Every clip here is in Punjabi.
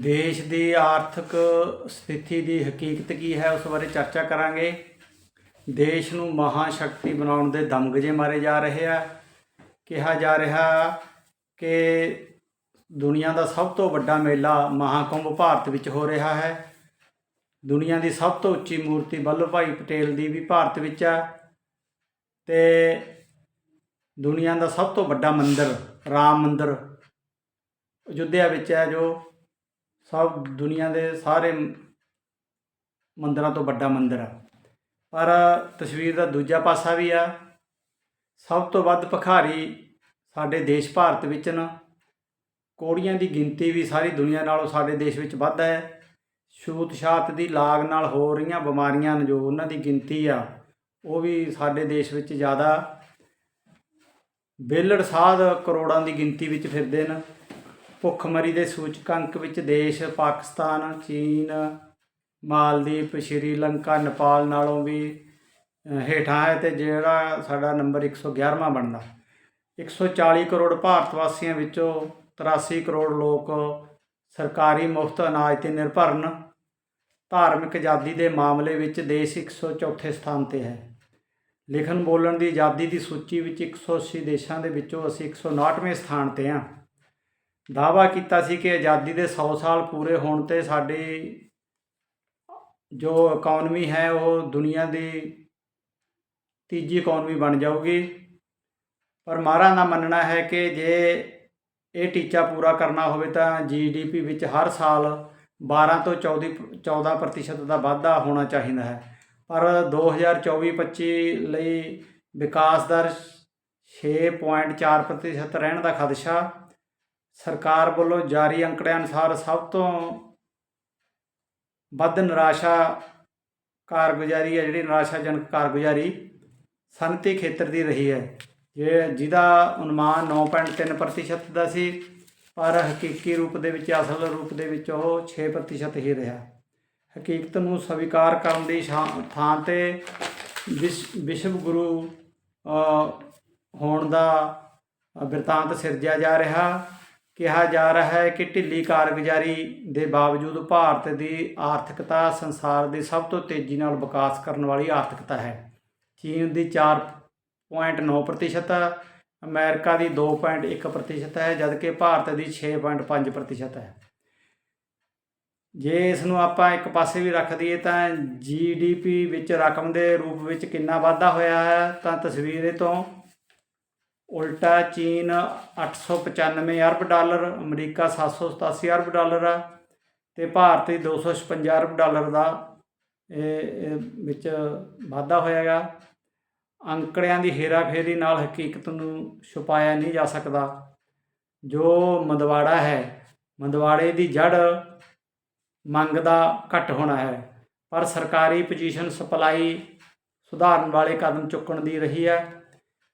ਦੇਸ਼ ਦੀ ਆਰਥਿਕ ਸਥਿਤੀ ਦੀ ਹਕੀਕਤ ਕੀ ਹੈ ਉਸ ਬਾਰੇ ਚਰਚਾ ਕਰਾਂਗੇ। ਦੇਸ਼ ਨੂੰ ਮਹਾ ਸ਼ਕਤੀ ਬਣਾਉਣ ਦੇ ਦਮਗਜੇ ਮਾਰੇ ਜਾ ਰਹੇ ਆ। ਕਿਹਾ ਜਾ ਰਿਹਾ ਕਿ ਦੁਨੀਆ ਦਾ ਸਭ ਤੋਂ ਵੱਡਾ ਮੇਲਾ ਮਹਾਕੁੰਭ ਭਾਰਤ ਵਿੱਚ ਹੋ ਰਿਹਾ ਹੈ। ਦੁਨੀਆ ਦੀ ਸਭ ਤੋਂ ਉੱਚੀ ਮੂਰਤੀ ਵੱਲਭ ਭਾਈ ਪਟੇਲ ਦੀ ਵੀ ਭਾਰਤ ਵਿੱਚ ਆ। ਤੇ ਦੁਨੀਆ ਦਾ ਸਭ ਤੋਂ ਵੱਡਾ ਮੰਦਿਰ ਰਾਮ ਮੰਦਿਰ ਅਯੁੱਧਿਆ ਵਿੱਚ ਹੈ ਜੋ ਸਭ ਦੁਨੀਆ ਦੇ ਸਾਰੇ ਮੰਦਰਾਂ ਤੋਂ ਵੱਡਾ ਮੰਦਰ ਆ। ਪਰ ਤਸਵੀਰ ਦਾ ਦੂਜਾ ਪਾਸਾ ਵੀ ਆ। ਸਭ ਤੋਂ ਵੱਧ ਭਖਾਰੀ ਸਾਡੇ ਦੇਸ਼ ਭਾਰਤ ਵਿੱਚ ਨਾ। ਕੋੜੀਆਂ ਦੀ ਗਿਣਤੀ ਵੀ ਸਾਰੀ ਦੁਨੀਆ ਨਾਲੋਂ ਸਾਡੇ ਦੇਸ਼ ਵਿੱਚ ਵੱਧ ਹੈ। ਛੂਤ ਛਾਤ ਦੀ ਲਾਗ ਨਾਲ ਹੋ ਰਹੀਆਂ ਬਿਮਾਰੀਆਂ ਨੇ ਜੋ ਉਹਨਾਂ ਦੀ ਗਿਣਤੀ ਆ, ਉਹ ਵੀ ਸਾਡੇ ਦੇਸ਼ ਵਿੱਚ ਜ਼ਿਆਦਾ। ਬੇਲੜ ਸਾਧ ਕਰੋੜਾਂ ਦੀ ਗਿਣਤੀ ਵਿੱਚ ਫਿਰਦੇ ਨੇ। ਭੁੱਖਮਰੀ ਦੇ ਸੂਚਕਾਂਕ ਵਿੱਚ ਦੇਸ਼, ਪਾਕਿਸਤਾਨ, ਚੀਨ ਮਾਲਦੀਪ ਸ਼੍ਰੀਲੰਕਾ, ਨੇਪਾਲ ਨਾਲੋਂ ਵੀ ਹੇਠਾਂ ਹੈ ਤੇ ਜਿਹੜਾ ਸਾਡਾ ਨੰਬਰ 111ਵਾਂ ਬਣਦਾ। 140 ਕਰੋੜ ਭਾਰਤ ਵਾਸੀਆਂ ਵਿੱਚੋਂ 83 ਕਰੋੜ ਲੋਕ ਸਰਕਾਰੀ ਮੁਫਤ ਅਨਾਜ ਤੇ ਨਿਰਭਰ ਹਨ ਧਾਰਮਿਕ ਆਜ਼ਾਦੀ ਦੇ ਮਾਮਲੇ ਵਿੱਚ ਦੇਸ਼ 104 ਸਥਾਨ ਤੇ ਹੈ। ਲਿਖਣ ਬੋਲਣ ਦੀ ਆਜ਼ਾਦੀ ਦੀ ਸੂਚੀ ਵਿੱਚ 180 ਦੇਸ਼ਾਂ ਦੇ ਵਿੱਚੋਂ ਅਸੀਂ 159ਵੇਂ ਸਥਾਨ ਤੇ ਹਾਂ। ਦਾਅਵਾ ਕੀਤਾ ਸੀ ਕਿ ਆਜ਼ਾਦੀ ਦੇ 100 ਸਾਲ ਪੂਰੇ ਹੋਣ ਤੇ ਸਾਡੀ ਜੋ ਇਕਨੋਮੀ ਹੈ, ਉਹ ਦੁਨੀਆ ਦੀ ਤੀਜੀ ਇਕਨੋਮੀ ਬਣ ਜਾਊਗੀ। ਪਰ ਮਾਰਾ ਦਾ ਮੰਨਣਾ ਹੈ ਕਿ ਜੇ ਇਹ ਟੀਚਾ ਪੂਰਾ ਕਰਨਾ ਹੋਵੇ ਤਾਂ ਜੀਡੀਪੀ ਵਿੱਚ ਹਰ ਸਾਲ 12 ਤੋਂ 14 14% ਦਾ ਵਾਧਾ ਹੋਣਾ ਚਾਹੀਦਾ ਹੈ। ਪਰ 2024-25 ਲਈ ਵਿਕਾਸ ਦਰ 6.4% ਰਹਿਣ ਦਾ ਖਦਸ਼ਾ ਸਰਕਾਰ ਵੱਲੋਂ ਜਾਰੀ ਅੰਕੜਿਆਂ ਅਨੁਸਾਰ ਸਭ ਤੋਂ ਵੱਧ ਨਿਰਾਸ਼ਾ ਕਾਰਗੁਜ਼ਾਰੀ ਹੈ, ਜਿਹੜੀ ਨਿਰਾਸ਼ਾਜਨਕ ਕਾਰਗੁਜ਼ਾਰੀ ਸਨਅਤੀ ਖੇਤਰ ਦੀ ਰਹੀ ਹੈ। ਜੇ ਜਿਹਦਾ ਅਨੁਮਾਨ 9.3% ਦਾ ਸੀ, ਪਰ ਹਕੀਕੀ ਰੂਪ ਦੇ ਵਿੱਚ, ਅਸਲ ਰੂਪ ਦੇ ਵਿੱਚ ਉਹ 6% ਹੀ ਰਿਹਾ। ਹਕੀਕਤ ਨੂੰ ਸਵੀਕਾਰ ਕਰਨ ਦੀ ਸ਼ਾ- ਥਾਂ ਤੇ ਵਿਸ਼- ਵਿਸ਼ਵ ਗੁਰੂ ਹੋਣ ਦਾ ਬਿਰਤਾਂਤ ਸਿਰਜਿਆ ਜਾ ਰਿਹਾ। ਕਿਹਾ ਜਾ ਰਿਹਾ ਹੈ ਕਿ ਢਿੱਲੀ ਕਾਰਗੁਜ਼ਾਰੀ ਦੇ ਬਾਵਜੂਦ ਭਾਰਤ ਦੀ ਆਰਥਿਕਤਾ ਸੰਸਾਰ ਦੀ ਸਭ ਤੋਂ ਤੇਜ਼ੀ ਨਾਲ ਵਿਕਾਸ ਕਰਨ ਵਾਲੀ ਆਰਥਿਕਤਾ ਹੈ। ਚੀਨ ਦੀ 4.9% ਅਮਰੀਕਾ ਦੀ 2.1% ਹੈ, ਜਦਕਿ ਭਾਰਤ ਦੀ 6.5% ਹੈ। ਜੇ ਇਸ ਨੂੰ ਆਪਾਂ ਇੱਕ ਪਾਸੇ ਵੀ ਰੱਖ ਦਈਏ ਤਾਂ ਜੀਡੀਪੀ ਵਿੱਚ ਰਕਮ ਦੇ ਰੂਪ ਵਿੱਚ ਕਿੰਨਾ ਵਾਧਾ ਹੋਇਆ ਹੈ, ਤਾਂ ਤਸਵੀਰ ਇਹ ਤੋਂ ਉਲਟਾ ਚੀਨ 895 ਅਰਬ ਡਾਲਰ, ਅਮਰੀਕਾ 787 ਅਰਬ ਡਾਲਰ ਆ ਤੇ ਭਾਰਤ ਦੀ 256 ਅਰਬ ਡਾਲਰ ਦਾ ਇਹ ਵਿੱਚ ਵਾਧਾ ਹੋਇਆਗਾ ਅੰਕੜਿਆਂ ਦੀ ਹੇਰਾਫੇਰੀ ਨਾਲ ਹਕੀਕਤ ਨੂੰ ਛੁਪਾਇਆ ਨਹੀਂ ਜਾ ਸਕਦਾ। ਜੋ ਮੰਦਵਾੜਾ ਹੈ, ਮੰਦਵਾੜੇ ਦੀ ਜੜ ਮੰਗ ਦਾ ਘਟ ਹੋਣਾ ਹੈ, ਪਰ ਸਰਕਾਰੀ ਪੋਜੀਸ਼ਨ ਸਪਲਾਈ ਸੁਧਾਰਨ ਵਾਲੇ ਕਦਮ ਚੁੱਕਣ ਦੀ ਰਹੀ ਹੈ।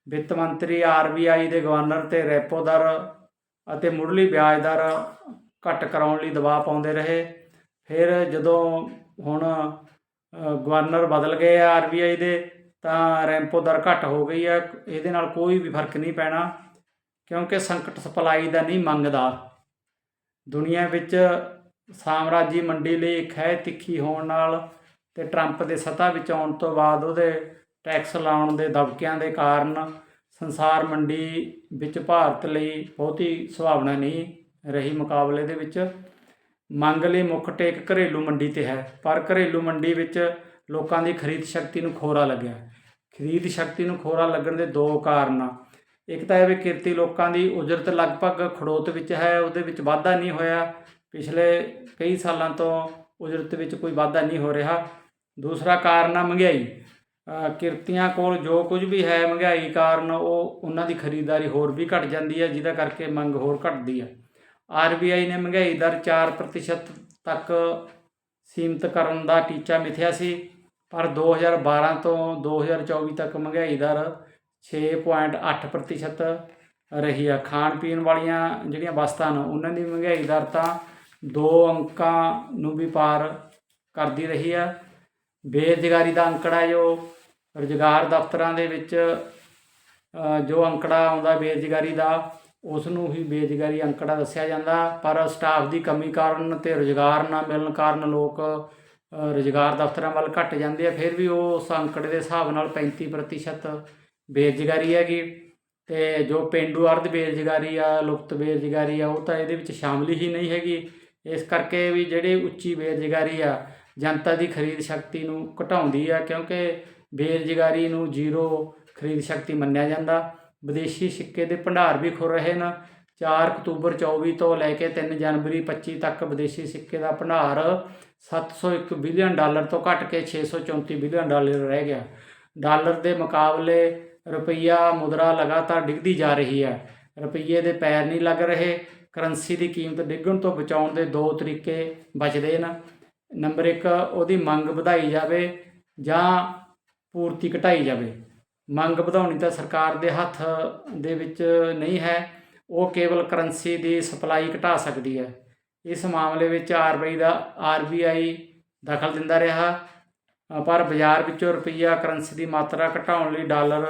ਵਿੱਤ ਮੰਤਰੀ ਆਰਬੀਆਈ ਦੇ ਗਵਰਨਰ ਤੇ ਰੈਪੋ ਦਰ ਅਤੇ ਮੁੱਢਲੀ ਵਿਆਜ ਦਰ ਘੱਟ ਕਰਾਉਣ ਲਈ ਦਬਾਅ ਪਾਉਂਦੇ ਰਹੇ। ਫਿਰ ਜਦੋਂ ਹੁਣ ਗਵਰਨਰ ਬਦਲ ਗਏ ਆ ਆਰਬੀਆਈ ਦੇ, ਤਾਂ ਰੈਂਪੋ ਦਰ ਘੱਟ ਹੋ ਗਈ ਹੈ ਇਹਦੇ ਨਾਲ ਕੋਈ ਵੀ ਫ਼ਰਕ ਨਹੀਂ ਪੈਣਾ, ਕਿਉਂਕਿ ਸੰਕਟ ਸਪਲਾਈ ਦਾ ਨਹੀਂ ਮੰਗਦਾ। ਦੁਨੀਆ ਵਿੱਚ ਸਾਮਰਾਜੀ ਮੰਡੀ ਲਈ ਖਹਿ ਤਿੱਖੀ ਹੋਣ ਨਾਲ ਤੇ ਟਰੰਪ ਦੇ ਸੱਤਾ ਵਿੱਚ ਆਉਣ ਤੋਂ ਬਾਅਦ ਉਹਦੇ ਟੈਕਸ ਲਾਉਣ ਦੇ ਦਬਕਿਆਂ ਦੇ ਕਾਰਨ ਸੰਸਾਰ ਮੰਡੀ ਵਿੱਚ ਭਾਰਤ ਲਈ ਬਹੁਤੀ ਸੁਭਾਵਨਾ ਨਹੀਂ ਰਹੀ ਮੁਕਾਬਲੇ ਦੇ ਵਿੱਚ। ਮੰਗ ਲਈ ਮੁੱਖ ਟੇਕ ਘਰੇਲੂ ਮੰਡੀ ਤੇ ਹੈ, ਪਰ ਘਰੇਲੂ ਮੰਡੀ ਵਿੱਚ ਲੋਕਾਂ ਦੀ ਖਰੀਦ ਸ਼ਕਤੀ ਨੂੰ ਖੋਰਾ ਲੱਗਿਆ। ਖਰੀਦ ਸ਼ਕਤੀ ਨੂੰ ਖੋਰਾ ਲੱਗਣ ਦੇ ਦੋ ਕਾਰਨ। ਆ ਇੱਕ ਤਾਂ ਇਹ ਵੀ ਕਿਰਤੀ ਲੋਕਾਂ ਦੀ ਉਜਰਤ ਲਗਭਗ ਖੜੋਤ ਵਿੱਚ ਹੈ, ਉਹਦੇ ਵਿੱਚ ਵਾਧਾ ਨਹੀਂ ਹੋਇਆ। ਪਿਛਲੇ ਕਈ ਸਾਲਾਂ ਤੋਂ ਉਜਰਤ ਵਿੱਚ ਕੋਈ ਵਾਧਾ ਨਹੀਂ ਹੋ ਰਿਹਾ। ਦੂਸਰਾ ਕਾਰਨ ਆ ਮਹਿੰਗਾਈ। ਕਿਰਤੀਆਂ ਕੋਲ ਜੋ ਕੁਝ ਵੀ ਹੈ ਮਹਿੰਗਾਈ ਕਾਰਨ ਉਹ ਉਹਨਾਂ ਦੀ ਖਰੀਦਦਾਰੀ ਹੋਰ ਵੀ ਘਟ ਜਾਂਦੀ ਹੈ, ਜਿਹਦਾ ਕਰਕੇ ਮੰਗ ਹੋਰ ਘਟਦੀ ਹੈ। ਆਰਬੀਆਈ ਨੇ ਮਹਿੰਗਾਈ ਦਰ 4% ਤੱਕ ਸੀਮਿਤ ਕਰਨ ਦਾ ਟੀਚਾ ਮਿਥਿਆ ਸੀ, ਪਰ 2012 ਤੋਂ 2024 ਤੱਕ ਮਹਿੰਗਾਈ ਦਰ 6.8% ਰਹੀ ਆ ਖਾਣ ਪੀਣ ਵਾਲੀਆਂ ਜਿਹੜੀਆਂ ਵਸਤਾਂ ਨੇ, ਉਹਨਾਂ ਦੀ ਮਹਿੰਗਾਈ ਦਰ ਤਾਂ ਦੋ ਅੰਕਾਂ ਨੂੰ ਵੀ ਪਾਰ ਕਰਦੀ ਰਹੀ ਆ ਬੇਰੁਜ਼ਗਾਰੀ ਦਾ ਅੰਕੜਾ ਜੋ ਰੁਜ਼ਗਾਰ ਦਫ਼ਤਰਾਂ ਦੇ ਵਿੱਚ ਜੋ ਅੰਕੜਾ ਆਉਂਦਾ ਬੇਰੁਜ਼ਗਾਰੀ ਦਾ ਉਸ ਨੂੰ ਹੀ ਬੇਰੁਜ਼ਗਾਰੀ ਅੰਕੜਾ ਦੱਸਿਆ ਜਾਂਦਾ। ਪਰ ਸਟਾਫ ਦੀ ਕਮੀ ਕਾਰਨ ਤੇ ਰੁਜ਼ਗਾਰ ਨਾ ਮਿਲਣ ਕਾਰਨ ਲੋਕ ਰੁਜ਼ਗਾਰ ਦਫ਼ਤਰਾਂ ਵੱਲ ਘੱਟ ਜਾਂਦੇ ਆ। ਫਿਰ ਵੀ ਉਹ ਉਸ ਅੰਕੜੇ ਦੇ ਹਿਸਾਬ ਨਾਲ 35% ਬੇਰੁਜ਼ਗਾਰੀ ਹੈਗੀ। ਤੇ ਜੋ ਪੇਂਡੂ ਅਰਧ ਬੇਰੁਜ਼ਗਾਰੀ ਆ, ਲੁਪਤ ਬੇਰੁਜ਼ਗਾਰੀ ਆ, ਉਹ ਤਾਂ ਇਹਦੇ ਵਿੱਚ ਸ਼ਾਮਲ ਹੀ ਨਹੀਂ ਹੈਗੀ। ਇਸ ਕਰਕੇ ਵੀ ਜਿਹੜੇ ਉੱਚੀ ਬੇਰੁਜ਼ਗਾਰੀ ਆ, ਜਨਤਾ ਦੀ ਖਰੀਦ ਸ਼ਕਤੀ ਨੂੰ ਘਟਾਉਂਦੀ ਆ, ਕਿਉਂਕਿ ਬੇਰੁਜ਼ਗਾਰੀ ਨੂੰ ਜ਼ੀਰੋ ਖਰੀਦ ਸ਼ਕਤੀ ਮੰਨਿਆ ਜਾਂਦਾ। ਵਿਦੇਸ਼ੀ ਸਿੱਕੇ ਦੇ ਭੰਡਾਰ ਵੀ ਖੁਰ ਰਹੇ ਨੇ। 4 ਅਕਤੂਬਰ 24 ਤੋਂ ਲੈ ਕੇ 3 ਜਨਵਰੀ 25 ਤੱਕ ਵਿਦੇਸ਼ੀ ਸਿੱਕੇ ਦਾ ਭੰਡਾਰ 701 ਬਿਲੀਅਨ ਡਾਲਰ ਤੋਂ ਘਟ ਕੇ 634 ਬਿਲੀਅਨ ਡਾਲਰ ਰਹਿ ਗਿਆ। ਡਾਲਰ ਦੇ ਮੁਕਾਬਲੇ ਰੁਪਈਆ ਮੁਦਰਾ ਲਗਾਤਾਰ ਡਿੱਗਦੀ ਜਾ ਰਹੀ ਹੈ। ਰੁਪਈਏ ਦੇ ਪੈਰ ਨਹੀਂ ਲੱਗ ਰਹੇ। ਕਰੰਸੀ ਦੀ ਕੀਮਤ ਡਿੱਗਣ ਤੋਂ ਬਚਾਉਣ ਦੇ ਦੋ ਤਰੀਕੇ ਬਚਦੇ ਨੇ। ਨੰਬਰ 1 ਉਹਦੀ ਮੰਗ ਵਧਾਈ ਜਾਵੇ ਜਾਂ ਪੂਰਤੀ ਘਟਾਈ ਜਾਵੇ। ਮੰਗ ਵਧਾਉਣੀ ਤਾਂ ਸਰਕਾਰ ਦੇ ਹੱਥ ਦੇ ਵਿੱਚ ਨਹੀਂ ਹੈ। ਉਹ ਕੇਵਲ ਕਰੰਸੀ ਦੀ ਸਪਲਾਈ ਘਟਾ ਸਕਦੀ ਹੈ। ਇਸ ਮਾਮਲੇ ਵਿੱਚ ਆਰਬੀਆਈ ਦਾ ਆਰਬੀਆਈ ਦਖਲ ਦਿੰਦਾ ਰਿਹਾ। ਪਰ ਬਾਜ਼ਾਰ ਵਿੱਚੋਂ ਰੁਪਈਆ ਕਰੰਸੀ ਦੀ ਮਾਤਰਾ ਘਟਾਉਣ ਲਈ ਡਾਲਰ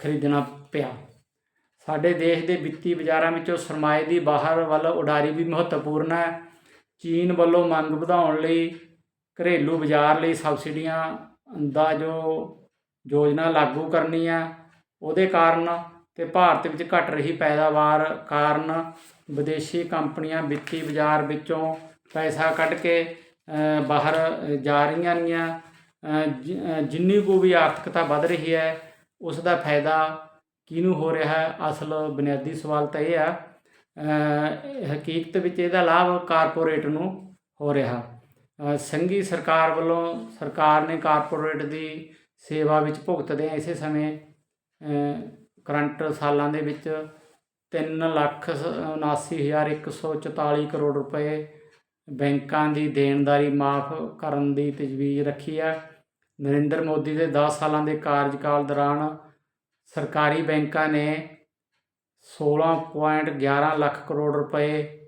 ਖਰੀਦਣਾ ਪਿਆ। ਸਾਡੇ ਦੇਸ਼ ਦੇ ਵਿੱਤੀ ਬਾਜ਼ਾਰਾਂ ਵਿੱਚੋਂ ਸਰਮਾਏ ਦੀ ਬਾਹਰ ਵੱਲ ਉਡਾਰੀ ਵੀ ਮਹੱਤਵਪੂਰਨ ਹੈ। ਚੀਨ ਵੱਲੋਂ ਮੰਗ ਵਧਾਉਣ ਲਈ ਘਰੇਲੂ ਬਾਜ਼ਾਰ ਲਈ ਸਬਸਿਡੀਆਂ ਦਾ ਜੋ ਯੋਜਨਾ ਲਾਗੂ ਕਰਨੀ ਆ, ਉਹਦੇ ਕਾਰਨ ਅਤੇ ਭਾਰਤ ਵਿੱਚ ਘਟ ਰਹੀ ਪੈਦਾਵਾਰ ਕਾਰਨ ਵਿਦੇਸ਼ੀ ਕੰਪਨੀਆਂ ਵਿੱਤੀ ਬਾਜ਼ਾਰ ਵਿੱਚੋਂ ਪੈਸਾ ਕੱਢ ਕੇ ਬਾਹਰ ਜਾ ਰਹੀਆਂ ਨੇਗੀਆਂ ਜਿੰਨੀ ਕੁ ਵੀ ਆਰਥਿਕਤਾ ਵੱਧ ਰਹੀ ਹੈ, ਉਸ ਦਾ ਫਾਇਦਾ ਕਿਹਨੂੰ ਹੋ ਰਿਹਾ ਹੈ? ਅਸਲ ਬੁਨਿਆਦੀ ਸਵਾਲ ਤਾਂ ਇਹ ਆ ਹਕੀਕਤ ਵਿੱਚ ਇਹਦਾ ਲਾਭ ਕਾਰਪੋਰੇਟ ਨੂੰ ਹੋ ਰਿਹਾ। ਸੰਘੀ ਸਰਕਾਰ ਵੱਲੋਂ ਸਰਕਾਰ ਨੇ ਕਾਰਪੋਰੇਟ ਦੀ ਸੇਵਾ ਵਿੱਚ ਭੁਗਤਦੇ ਇਸੇ ਸਮੇਂ ਕਰੰਟ ਸਾਲਾਂ ਦੇ ਵਿੱਚ 3 ਲੱਖ 79144 ਕਰੋੜ ਰੁਪਏ ਬੈਂਕਾਂ ਦੀ ਦੇਣਦਾਰੀ ਮਾਫ ਕਰਨ ਦੀ ਤਜਵੀਜ਼ ਰੱਖੀ ਹੈ ਨਰਿੰਦਰ ਮੋਦੀ ਦੇ 10 ਸਾਲਾਂ ਦੇ ਕਾਰਜਕਾਲ ਦੌਰਾਨ ਸਰਕਾਰੀ ਬੈਂਕਾਂ ਨੇ 16.11 ਲੱਖ ਕਰੋੜ ਰੁਪਏ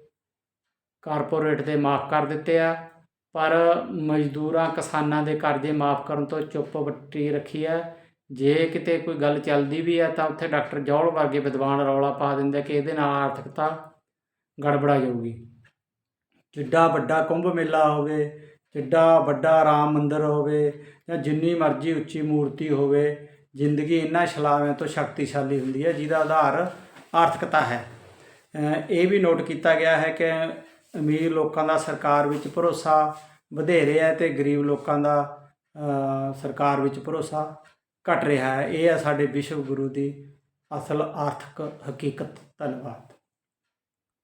ਕਾਰਪੋਰੇਟ ਦੇ ਮਾਫ ਕਰ ਦਿੱਤੇ ਆ। ਪਰ ਮਜ਼ਦੂਰਾਂ ਕਿਸਾਨਾਂ ਦੇ ਕਰਜ਼ੇ ਮਾਫ ਕਰਨ ਤੋਂ ਚੁੱਪ ਵੱਟੀ ਰੱਖੀ ਹੈ। ਜੇ ਕਿਤੇ ਕੋਈ ਗੱਲ ਚੱਲਦੀ ਵੀ ਹੈ ਤਾਂ ਉੱਥੇ ਡਾਕਟਰ ਜੌਲ ਵਰਗੇ ਵਿਦਵਾਨ ਰੌਲਾ ਪਾ ਦਿੰਦੇ ਕਿ ਇਹਦੇ ਨਾਲ ਆਰਥਿਕਤਾ ਗੜਬੜਾ ਜਾਊਗੀ ਜਿੱਡਾ ਵੱਡਾ ਕੁੰਭ ਮੇਲਾ ਹੋਵੇ, ਜਿੱਡਾ ਵੱਡਾ ਰਾਮ ਮੰਦਿਰ ਹੋਵੇ ਜਾਂ ਜਿੰਨੀ ਮਰਜ਼ੀ ਉੱਚੀ ਮੂਰਤੀ ਹੋਵੇ, ਜ਼ਿੰਦਗੀ ਇਹਨਾਂ ਛਲਾਵਿਆਂ ਤੋਂ ਸ਼ਕਤੀਸ਼ਾਲੀ ਹੁੰਦੀ ਹੈ ਜਿਹਦਾ ਆਧਾਰ ਆਰਥਿਕਤਾ ਹੈ। ਇਹ ਵੀ ਨੋਟ ਕੀਤਾ ਗਿਆ ਹੈ ਕਿ ਅਮੀਰ ਲੋਕਾਂ ਦਾ ਸਰਕਾਰ ਵਿੱਚ ਭਰੋਸਾ, ਵਧੇਰੇ ਹੈ ਤੇ ਗਰੀਬ ਲੋਕਾਂ ਦਾ ਸਰਕਾਰ ਵਿੱਚ ਭਰੋਸਾ ਘਟ ਰਿਹਾ ਹੈ। ਇਹ ਹੈ ਸਾਡੇ ਵਿਸ਼ਵ ਗੁਰੂ ਦੀ ਅਸਲ ਆਰਥਿਕ ਹਕੀਕਤ। ਧੰਨਵਾਦ।